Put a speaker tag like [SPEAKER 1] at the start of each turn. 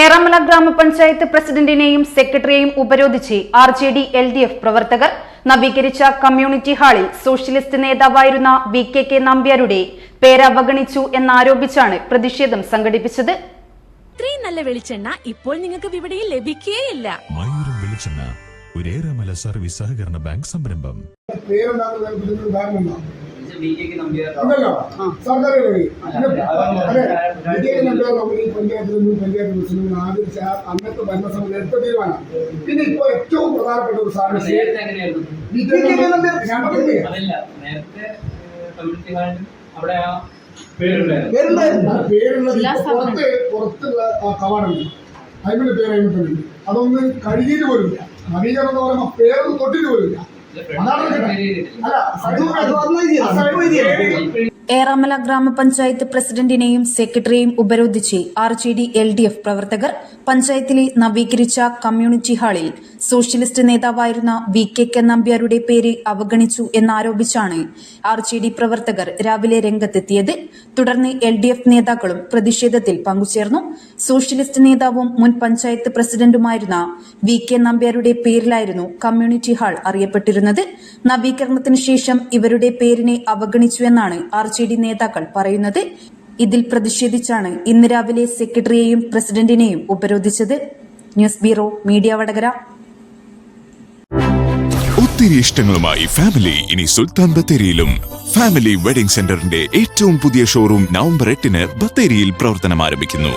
[SPEAKER 1] ഏറമല ഗ്രാമപഞ്ചായത്ത് പ്രസിഡന്റിനെയും സെക്രട്ടറിയെയും ഉപരോധിച്ച് R J D L D F പ്രവർത്തകർ നവീകരിച്ച കമ്മ്യൂണിറ്റി ഹാളിൽ സോഷ്യലിസ്റ്റ് നേതാവായിരുന്ന വി കെ കെ നമ്പ്യാരുടെ പേരവഗണിച്ചു എന്നാരോപിച്ചാണ് പ്രതിഷേധം സംഘടിപ്പിച്ചത്.
[SPEAKER 2] ഇത്രയും നല്ല വെളിച്ചെണ്ണ ഇപ്പോൾ നിങ്ങൾക്ക് വിപണിയിൽ ലഭിക്കുകയില്ല
[SPEAKER 3] മയൂരം വെളിച്ചെണ്ണ ഒരേറെമല സർവീസ് സഹകരണ ബാങ്ക് സംരംഭം.
[SPEAKER 4] പേരുണ്ടാകുന്ന സർക്കാർ പഞ്ചായത്ത് പ്രസിഡന്റ് ആദരിച്ച അന്നത്തെ ഭരണസമിതി എടുത്ത തീരുമാനം. പിന്നെ ഇപ്പോൾ ഏറ്റവും പ്രധാനപ്പെട്ട ഒരു സാധനം
[SPEAKER 5] നേരത്തെ കമ്മ്യൂണിറ്റി അവിടെ ആ പേരുണ്ടായിരുന്നു.
[SPEAKER 4] പുറത്ത് പുറത്തുള്ള കവാടമുണ്ട് അതിന്റെ പേര് അതിനുണ്ട് അതൊന്നും കഴുകിയിട്ട് പോലില്ല നവീകരണം എന്ന് പറയുമ്പോൾ പേരൊന്നും തൊട്ടിട്ട് പോലില്ല അതാണ്. അല്ല സജീവ
[SPEAKER 1] ഏറാമല ഗ്രാമപഞ്ചായത്ത് പ്രസിഡന്റിനെയും സെക്രട്ടറിയെയും ഉപരോധിച്ച് R J D L D F പ്രവർത്തകർ പഞ്ചായത്തിലെ നവീകരിച്ച കമ്മ്യൂണിറ്റി ഹാളിൽ സോഷ്യലിസ്റ്റ് നേതാവായിരുന്ന വി കെ കെ നമ്പ്യാരുടെ പേര് അവഗണിച്ചു എന്നാരോപിച്ചാണ് ആർ ജെ ഡി പ്രവർത്തകർ രാവിലെ രംഗത്തെത്തിയത്. തുടർന്ന് എൽ ഡി എഫ് നേതാക്കളും പ്രതിഷേധത്തിൽ പങ്കുചേർന്നു. സോഷ്യലിസ്റ്റ് നേതാവും മുൻ പഞ്ചായത്ത് പ്രസിഡന്റുമായിരുന്ന വി കെ നമ്പ്യാരുടെ പേരിലായിരുന്നു കമ്മ്യൂണിറ്റി ഹാൾ അറിയപ്പെട്ടിരുന്നത്. നവീകരണത്തിന് ശേഷം ഇവരുടെ പേരിനെ അവഗണിച്ചു എന്നാണ് ആർ ജെ ഡി നേതാക്കൾ പറയുന്നത് ഇതിൽ പ്രതിഷേധിച്ചാണ് ഇന്ന് രാവിലെ സെക്രട്ടറിയെയും പ്രസിഡന്റിനെയും ഉപരോധിച്ചത്. News bureau media Vadakara.
[SPEAKER 3] ഒത്തിരി ഇഷ്ടങ്ങളുമായി ഫാമിലി ഇനി സുൽത്താൻ ബത്തേരിയിലും. ഫാമിലി വെഡിംഗ് സെന്ററിന്റെ ഏറ്റവും പുതിയ ഷോറൂം നവംബർ എട്ടിന് ബത്തേരിയിൽ പ്രവർത്തനം ആരംഭിക്കുന്നു